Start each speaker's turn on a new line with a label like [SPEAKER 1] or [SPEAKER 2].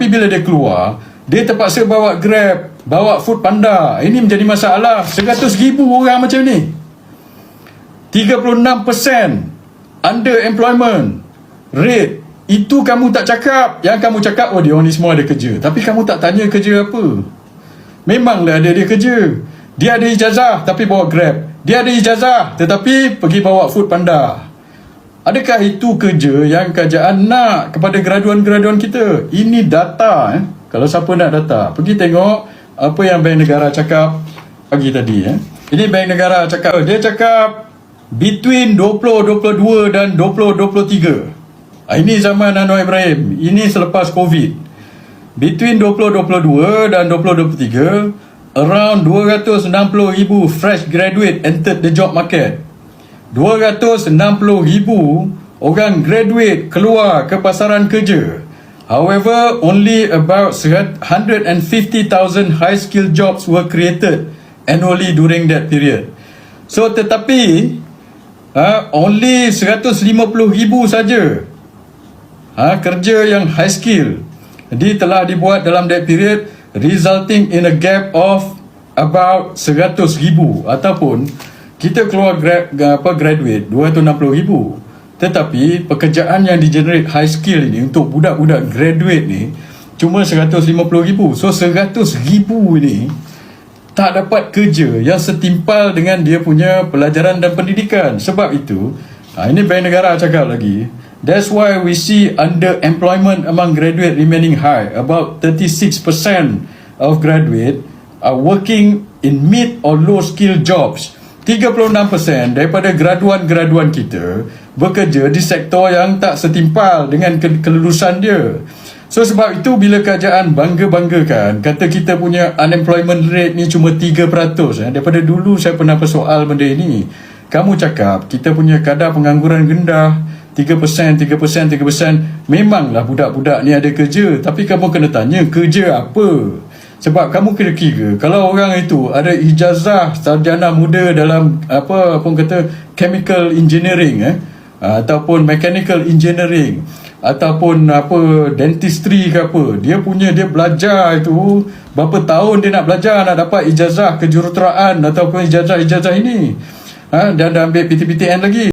[SPEAKER 1] Tapi bila dia keluar, dia terpaksa bawa Grab, bawa Food Panda. Ini menjadi masalah. 100 ribu orang macam ni. 36% underemployment rate. Itu kamu tak cakap. Yang kamu cakap, oh dia orang ni semua ada kerja. Tapi kamu tak tanya kerja apa. Memanglah ada dia kerja. Dia ada ijazah tapi bawa Grab. Dia ada ijazah tetapi pergi bawa Food Panda. Adakah itu kerja yang kerajaan nak kepada graduan-graduan kita? Ini data eh. Kalau siapa nak data, pergi tengok apa yang Bank Negara cakap pagi tadi eh. Ini Bank Negara cakap, dia cakap between 2022 dan 2023. Ah, Ini zaman Anwar Ibrahim. Ini selepas COVID. Between 2022 dan 2023, around 260,000 fresh graduate entered the job market. 260,000 orang graduate keluar ke pasaran kerja. However, only about 150,000 high skill jobs were created annually during that period. So tetapi uh, only 150,000 saja ha, kerja yang high skill jadi telah dibuat dalam that period resulting in a gap of about 100 ribu ataupun kita keluar grad, apa, graduate 260 ribu tetapi pekerjaan yang digenerate high skill ini untuk budak-budak graduate ni cuma 150 ribu so 100 ribu ini tak dapat kerja yang setimpal dengan dia punya pelajaran dan pendidikan sebab itu ha, ini Bank Negara cakap lagi That's why we see underemployment among graduate remaining high. About 36% of graduate are working in mid or low skill jobs. 36% daripada graduan-graduan kita bekerja di sektor yang tak setimpal dengan ke- kelulusan dia. So sebab itu bila kerajaan bangga-banggakan kata kita punya unemployment rate ni cuma 3% eh. daripada dulu saya pernah persoal benda ini. Kamu cakap kita punya kadar pengangguran rendah 3%, 3%, 3%. Memanglah budak-budak ni ada kerja. Tapi kamu kena tanya kerja apa? Sebab kamu kena kira kalau orang itu ada ijazah sarjana muda dalam apa orang kata chemical engineering eh ataupun mechanical engineering ataupun apa dentistry ke apa dia punya dia belajar itu berapa tahun dia nak belajar nak dapat ijazah kejuruteraan ataupun ijazah-ijazah ini. Ha, dan dah ambil PTPTN lagi